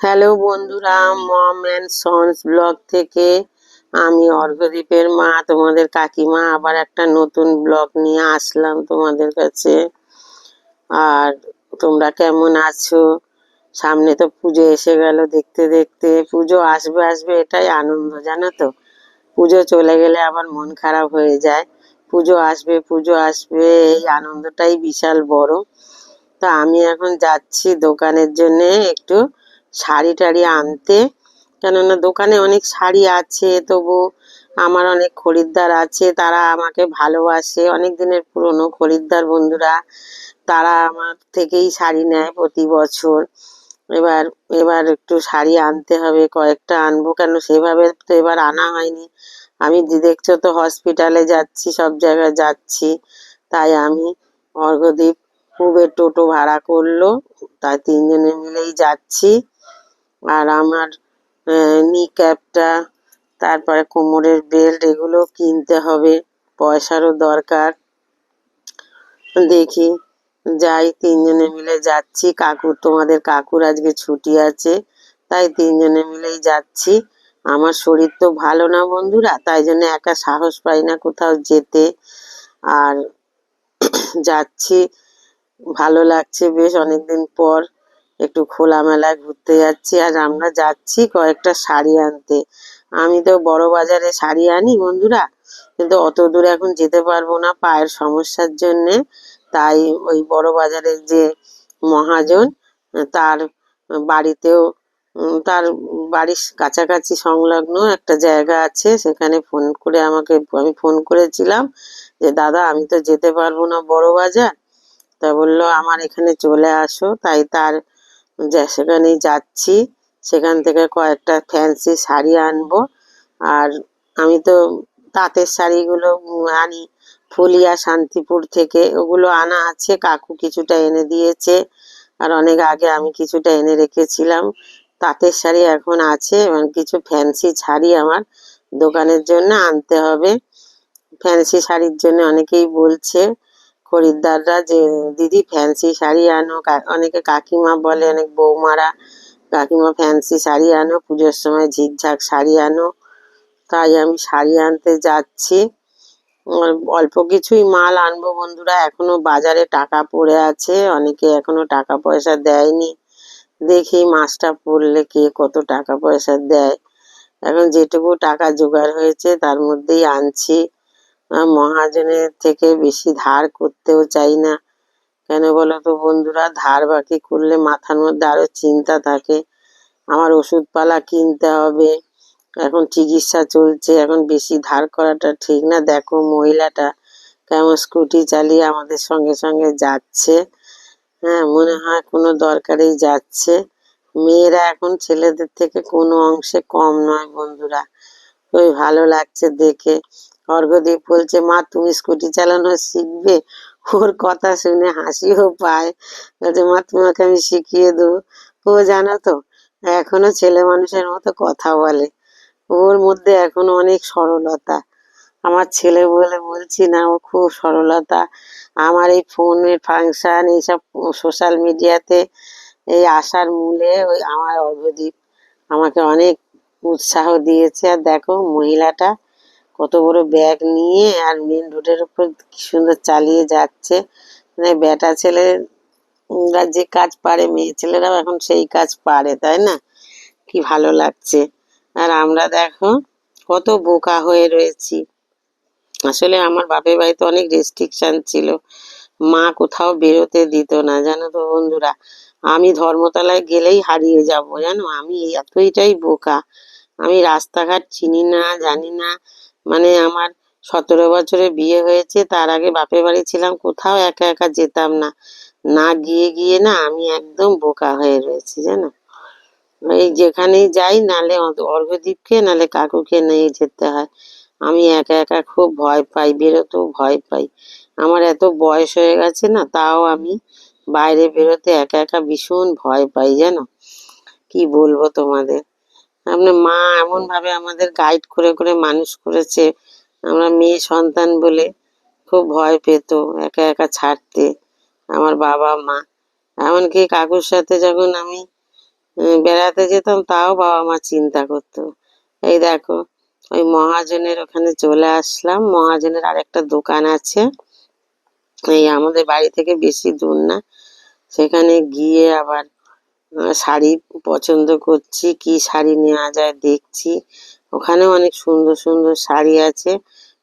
Hello বন্ধুরা, মম and sons blog থেকে আমি অর্ঘদ্বীপের মা, তোমাদের কাকিমা, আবার একটা নতুন ব্লগ নিয়ে আসলাম তোমাদের কাছে। আর তোমরা কেমন আছো? সামনে তো পুজো এসে গেল দেখতে দেখতে। পুজো আসবে আসবে এটাই আনন্দ, জানো তো? পুজো চলে গেলে আবার মন খারাপ হয়ে যায়। পুজো আসবে পুজো আসবে, এই আনন্দটাই বিশাল বড়। তা আমি এখন যাচ্ছি দোকানের জন্যে একটু শাড়ি টাড়ি আনতে। কেননা দোকানে অনেক শাড়ি আছে, তবু আমার অনেক খরিদ্দার আছে, তারা আমাকে ভালোবাসে। অনেক দিনের পুরনো খরিদ্দার বন্ধুরা, তারা আমার থেকেই শাড়ি নেয় প্রতি বছর। এবার এবার একটু শাড়ি আনতে হবে, কয়েকটা আনব কেন সেভাবে তো এবার আনা হয়নি। আমি দেখছ তো হসপিটালে যাচ্ছি, সব জায়গায় যাচ্ছি। তাই আমি অর্ঘদ্বীপ খুবের টোটো ভাড়া করল, তাই তিনজনে মিলেই যাচ্ছি। আর আমার নি ক্যাপটা তারপরে কোমরের বেল্ট এগুলো কিনতে হবে, পয়সারও দরকার। দেখি, যাই, তিনজনে মিলে যাচ্ছি। কাকুর তোমাদের কাকুর আজকে ছুটি আছে, তাই তিনজনে মিলেই যাচ্ছি। আমার শরীর তো ভালো না বন্ধুরা, তাই জন্য একা সাহস পাই না কোথাও যেতে। আর যাচ্ছি, ভালো লাগছে বেশ অনেকদিন পর। একটু খোলামেলায় ঘুরতে যাচ্ছি। আর আমরা যাচ্ছি কয়েকটা শাড়ি আনতে। আমি তো বড় বাজারে শাড়ি আনি বন্ধুরা। কিন্তু অত দূরে এখন যেতে পারব না পায়ের সমস্যার জন্যে। তাই ওই বড় বাজারের যে মহাজন, তার বাড়িতেও তার বাড়ির কাছাকাছি সংলগ্ন একটা জায়গা আছে। সেখানে ফোন করে আমাকে, আমি ফোন করেছিলাম যে, দাদা, আমি তো যেতে পারব না বড় বাজার। তা বলল, আমার এখানে চলে আসো। তাই তার যা সেখানেই যাচ্ছি, সেখান থেকে কয়েকটা ফ্যান্সি শাড়ি আনব। আর আমি তো তাঁতের শাড়িগুলো আনি, ফুলিয়া, শান্তিপুর থেকে। ওগুলো আনা আছে, কাকু কিছুটা এনে দিয়েছে। আর অনেক আগে আমি কিছুটা এনে রেখেছিলাম। তাঁতের শাড়ি এখন আছে এবং কিছু ফ্যান্সি শাড়ি আমার দোকানের জন্য আনতে হবে। ফ্যান্সি শাড়ির জন্য অনেকেই বলছে খরিদ্দাররা যে, দিদি ফ্যান্সি শাড়ি আনো। অনেকে কাকিমা বলে, অনেক বৌমারা, কাকিমা ফ্যান্সি শাড়ি আনো, পুজোর সময় ঝিকঝাক শাড়ি আনো। তাই আমি শাড়ি আনতে যাচ্ছি। অল্প কিছুই মাল আনব বন্ধুরা, এখনও বাজারে টাকা পড়ে আছে, অনেকে এখনও টাকা পয়সা দেয়নি। দেখি মাছটা পড়লে কে কত টাকা পয়সা দেয়। এখন যেটুকু টাকা জোগাড় হয়েছে, তার মধ্যেই আনছি। মহাজনের থেকে বেশি ধার করতেও চাই না। কেন বলো তো বন্ধুরা, ধার বাকি করলে মাথার মধ্যে আরও চিন্তা থাকে। আমার ওষুধপালা কিনতে হবে, এখন চিকিৎসা চলছে, এখন বেশি ধার করাটা ঠিক না। দেখো মহিলাটা কেমন স্কুটি চালিয়ে আমাদের সঙ্গে সঙ্গে যাচ্ছে। হ্যাঁ মনে হয় কোনো দরকারেই যাচ্ছে। মেয়েরা এখন ছেলেদের থেকে কোনো অংশে কম নয় বন্ধুরা। ওই ভালো লাগছে দেখে। অর্ঘদীপ বলছে, মা, তুমি স্কুটি চালানো শিখবে? ওর কথা শুনে হাসিও পায়। বলছে, মা, তোমাকে আমি শিখিয়ে দেবো। ও জানো তো, এখনও ছেলে মানুষের মতো কথা বলে। ওর মধ্যে এখনও অনেক সরলতা। আমার ছেলে বলে বলছি না, ও খুব সরলতা। আমার এই ফোনের ফাংশন এইসব সোশ্যাল মিডিয়াতে এই আসার মূলে ওই আমার অর্ঘদীপ আমাকে অনেক উৎসাহ দিয়েছে। আর দেখো, মহিলাটা কত বড় ব্যাগ নিয়ে আর মেন রোডের উপর কি সুন্দর চালিয়ে যাচ্ছে। মানে বেটা ছেলে যে কাজ পারে, মেয়ে ছেলেরাও এখন সেই কাজ পারে, তাই না? কি ভালো লাগছে। আর আমরা দেখো কত বোকা হয়ে রয়েছি। আসলে আমার বাপের বাড়িতে অনেক রেস্ট্রিকশন ছিল। মা কোথাও বেরোতে দিত না, জানো তো বন্ধুরা। আমি ধর্মতলায় গেলেই হারিয়ে যাব, জানো? আমি এতইটাই বোকা। আমি রাস্তাঘাট চিনি না, জানি না। মানে আমার সতেরো বছরে বিয়ে হয়েছে, তার আগে বাপের বাড়ি ছিলাম, কোথাও একা একা যেতাম না। না গিয়ে গিয়ে না আমি একদম বোকা হয়ে রয়েছি, জানো? এই যেখানেই যাই, নালে অর্ঘদ্বীপকে নালে কাকুকে নিয়ে যেতে হয়। আমি একা একা খুব ভয় পাই, বেরোতেও ভয় পাই। আমার এত বয়স হয়ে গেছে না, তাও আমি বাইরে বেরোতে একা একা ভীষণ ভয় পাই, জানো? কি বলব তোমাদের? আপনার মা এমনভাবে আমাদের গাইড করে করে মানুষ করেছে। আমরা মেয়ে সন্তান বলে খুব ভয় পেত, একা একা ছাড়তে। আমার বাবা, মা। এমনকি কাকুর সাথে যখন আমি বেড়াতে যেতাম, তাও বাবা মা চিন্তা করতো। এই দেখো, ওই মহাজনের ওখানে চলে আসলাম। মহাজনের আরেকটা দোকান আছে। এই আমাদের বাড়ি থেকে বেশি দূর না। সেখানে গিয়ে আবার শাড়ি পছন্দ করছি, কি শাড়ি নেওয়া যায় দেখছি। ওখানে অনেক সুন্দর সুন্দর শাড়ি আছে,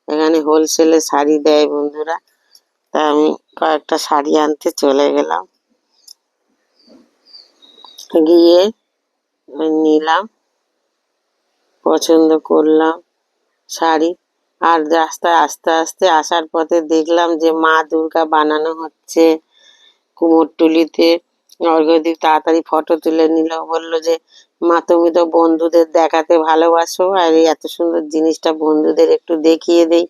এখানে হোলসেলে শাড়ি দেয় বন্ধুরা। তা আমি কয়েকটা শাড়ি আনতে চলে গেলাম। গিয়ে নিলাম, পছন্দ করলাম শাড়ি। আর রাস্তায় আস্তে আস্তে আসার পথে দেখলাম যে মা দুর্গা বানানো হচ্ছে কুমোরটুলিতে। অর্ঘ্যদীপ তাড়াতাড়ি ফটো তুলে নিল, বলল যে, মা, তুমি তো বন্ধুদের দেখাতে ভালোবাসো, আর এই এত সুন্দর জিনিসটা বন্ধুদের একটু দেখিয়ে দেই।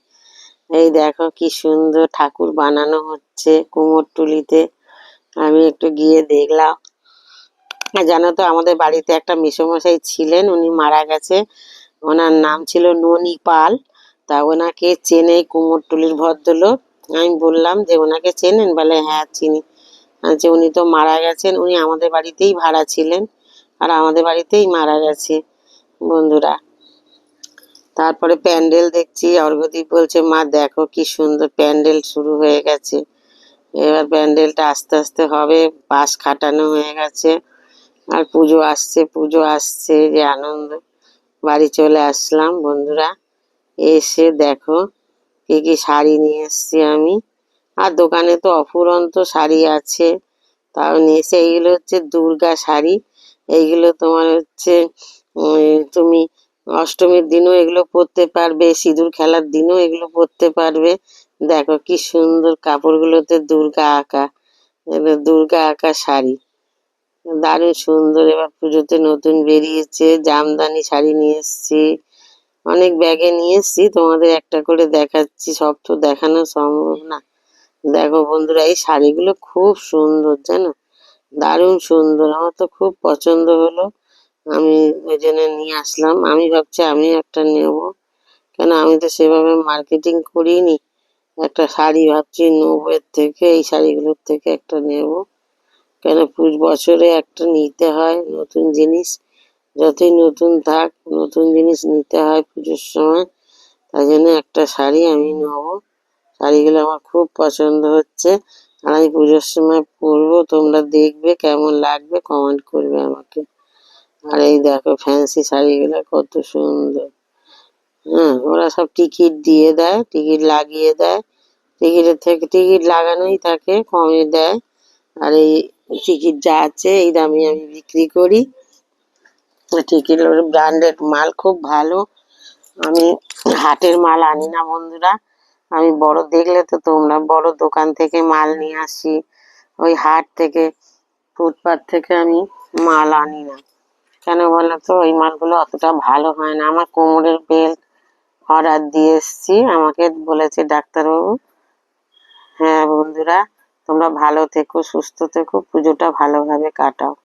এই দেখো কি সুন্দর ঠাকুর বানানো হচ্ছে কুমোরটুলিতে আমি একটু গিয়ে দেখলাম। জানো তো, আমাদের বাড়িতে একটা মেসোমশাই ছিলেন, উনি মারা গেছে। ওনার নাম ছিল ননি পাল, তা ওনাকে চেনে কুমোরটুলির ভদ্রলোক। আমি বললাম যে, ওনাকে চেনেন? বলে হ্যাঁ চিনি। যে উনি তো মারা গেছেন, উনি আমাদের বাড়িতেই ভাড়া ছিলেন আর আমাদের বাড়িতেই মারা গেছে, বন্ধুরা। তারপরে প্যান্ডেল দেখছি অর্ঘদীপ বলছে, মা, দেখো কি সুন্দর প্যান্ডেল শুরু হয়ে গেছে। এবার প্যান্ডেলটা আস্তে আস্তে হবে, বাঁশ খাটানো হয়ে গেছে, আর পুজো আসছে পুজো আসছে, যে আনন্দ। বাড়ি চলে আসলাম, বন্ধুরা। এসে দেখো কি কি শাড়ি নিয়ে এসছি আমি। আর দোকানে তো অফুরন্ত শাড়ি আছে। তাও নিয়ে এসে এইগুলো হচ্ছে দুর্গা শাড়ি। এইগুলো তোমার হচ্ছে তুমি অষ্টমীর দিনও এগুলো পরতে পারবে, সিঁদুর খেলার দিনও এগুলো পরতে পারবে। দেখো কি সুন্দর কাপড়গুলোতে দুর্গা আঁকা। দুর্গা আঁকা শাড়ি। দারুণ সুন্দর। এবার পুজোতে নতুন বেরিয়েছে, জামদানি শাড়ি নিয়ে এসছি। অনেক ব্যাগে নিয়ে এসছি, তোমাদের একটা করে দেখাচ্ছি। সব তো দেখানো সম্ভব না। দেখো বন্ধুরা, এই শাড়িগুলো খুব সুন্দর, জানো? দারুণ সুন্দর। আমার তো খুব পছন্দ হলো। আমি ওই জন্য নিয়ে আসলাম। আমি ভাবছি আমি একটা নেব। কেন, আমি তো সেভাবে মার্কেটিং করিনি। একটা শাড়ি ভাবছি নেব এর থেকে, এই শাড়িগুলোর থেকে একটা নেব। কেন বছরে একটা নিতে হয় নতুন জিনিস। যতই নতুন থাক, নতুন জিনিস নিতে হয় পুজোর সময় তাই জন্য একটা শাড়ি আমি নেব। শাড়িগুলো আমার খুব পছন্দ হচ্ছে। আর আমি পুজোর সময় পরবো, তোমরা দেখবে কেমন লাগবে কমেন্ট করবে আমাকে। আর এই দেখো ফ্যান্সি শাড়িগুলো কত সুন্দর। হ্যাঁ ওরা সব টিকিট দিয়ে দেয় টিকিট লাগিয়ে দেয়। টিকিটের থেকে টিকিট লাগানোই থাকে, কমে দেয়। আর এই টিকিট যা আছে, এই দামে আমি বিক্রি করি। টিকিট ব্র্যান্ডেড মাল খুব ভালো। আমি হাটের মাল আনি না বন্ধুরা। আমি বড় দেখলে তো তোমরা বড় দোকান থেকে মাল নিয়ে আসি। ওই হাট থেকে ফুটপাথ থেকে আমি মাল আনি না। কেন বলো তো? ওই মালগুলো অতটা ভালো হয় না। আমার কোমরের বেল্ট অর্ডার দিয়ে এসছি। আমাকে বলেছে ডাক্তারবাবু হ্যাঁ বন্ধুরা, তোমরা ভালো থেকো, সুস্থ থেকো, পুজোটা ভালোভাবে কাটাও।